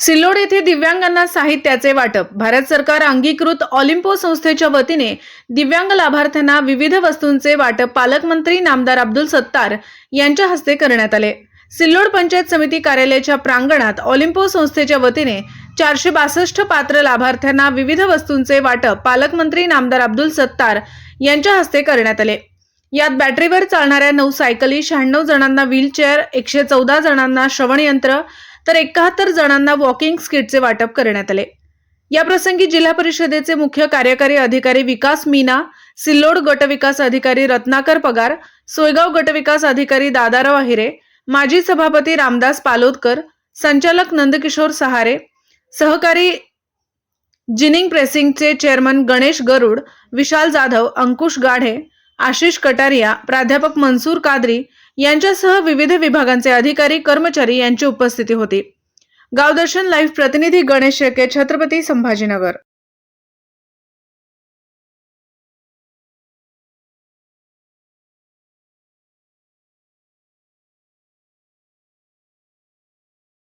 सिल्लोड येथे दिव्यांगांना साहित्याचे वाटप. भारत सरकार अंगीकृत ऑलिम्पो संस्थेच्या वतीने दिव्यांग लाभार्थ्यांना विविध वस्तूंचे वाटप पालकमंत्री नामदार अब्दुल सत्तार यांच्या हस्ते करण्यात आले. सिल्लोड पंचायत समिती कार्यालयाच्या प्रांगणात ऑलिम्पो संस्थेच्या वतीने चारशे बासष्ट पात्र लाभार्थ्यांना विविध वस्तूंचे वाटप पालकमंत्री नामदार अब्दुल सत्तार यांच्या हस्ते करण्यात आले. यात बॅटरीवर चालणाऱ्या नऊ सायकली शहाण्णव जणांना व्हीलचेअर एकशे चौदा जणांना श्रवणयंत्र तर एकाहत्तर जणांना वॉकिंग स्किटचे वाटप करण्यात आले. या प्रसंगी जिल्हा परिषदेचे मुख्य कार्यकारी अधिकारी विकास मीना सिल्लोड गटविकास अधिकारी रत्नाकर पगार सोयगाव गटविकास अधिकारी दादाराव अहिरे माजी सभापती रामदास पालोदकर संचालक नंदकिशोर सहारे सहकारी जिनिंग प्रेसिंगचे चेअरमन गणेश गरुड विशाल जाधव अंकुश गाढे आशिष कटारिया प्राध्यापक मनसूर कादरी यांच्यासह विविध विभागांचे अधिकारी कर्मचारी यांची उपस्थिती होती. गावदर्शन लाईव्ह प्रतिनिधी गणेश शेळके छत्रपती संभाजीनगर.